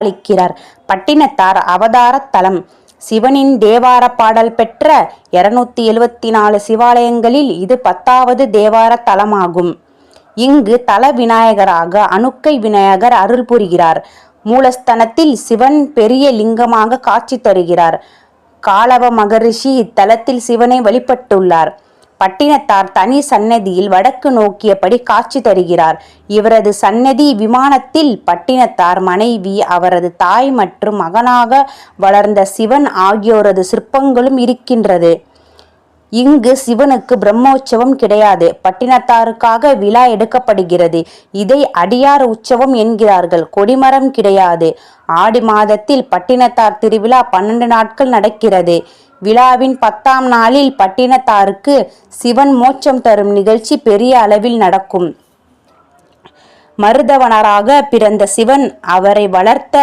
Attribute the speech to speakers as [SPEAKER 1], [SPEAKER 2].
[SPEAKER 1] அளிக்கிறார். பட்டினத்தார் அவதாரத் தலம். சிவனின் தேவார பாடல் பெற்ற இருநூத்தி எழுவத்தி நாலு சிவாலயங்களில் இது பத்தாவது தேவார தலமாகும். இங்கு தல விநாயகராக அணுக்கை விநாயகர் அருள் புரிகிறார். மூலஸ்தனத்தில் சிவன் பெரிய லிங்கமாக காட்சி தருகிறார். காலவ மகரிஷி இத்தலத்தில் சிவனை வழிபட்டுள்ளார். பட்டினத்தார் தனி சன்னதியில் வடக்கு நோக்கியபடி காட்சி தருகிறார். இவரது சன்னதி விமானத்தில் பட்டினத்தார் மனைவி அவரது தாய் மற்றும் மகனாக வளர்ந்த சிவன் ஆகியோரது சிற்பங்களும் இருக்கின்றது. இங்கு சிவனுக்கு பிரம்மோற்சவம் கிடையாது. பட்டினத்தாருக்காக விழா எடுக்கப்படுகிறது. இதை அடியார் உற்சவம் என்கிறார்கள். கொடிமரம் கிடையாது. ஆடி மாதத்தில் பட்டினத்தார் திருவிழா பன்னெண்டு நாட்கள் நடக்கிறது. விழாவின் பத்தாம் நாளில் பட்டினத்தாருக்கு சிவன் மோட்சம் தரும் நிகழ்ச்சி பெரிய அளவில் நடக்கும். மருதவனராக பிறந்த சிவன் அவரை வளர்த்த